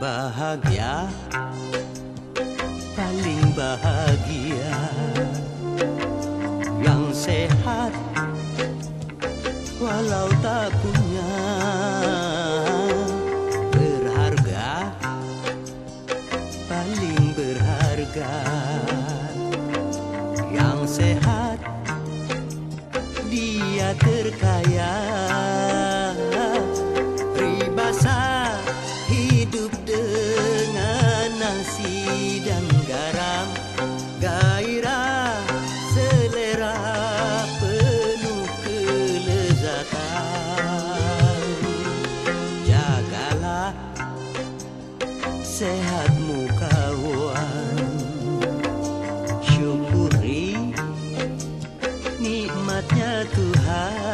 bahagia paling bahagia yang sehat walau tak punya berharga paling berharga yang sehat dia terkaya Sehatmu kawan. Syukuri nikmatnya Tuhan.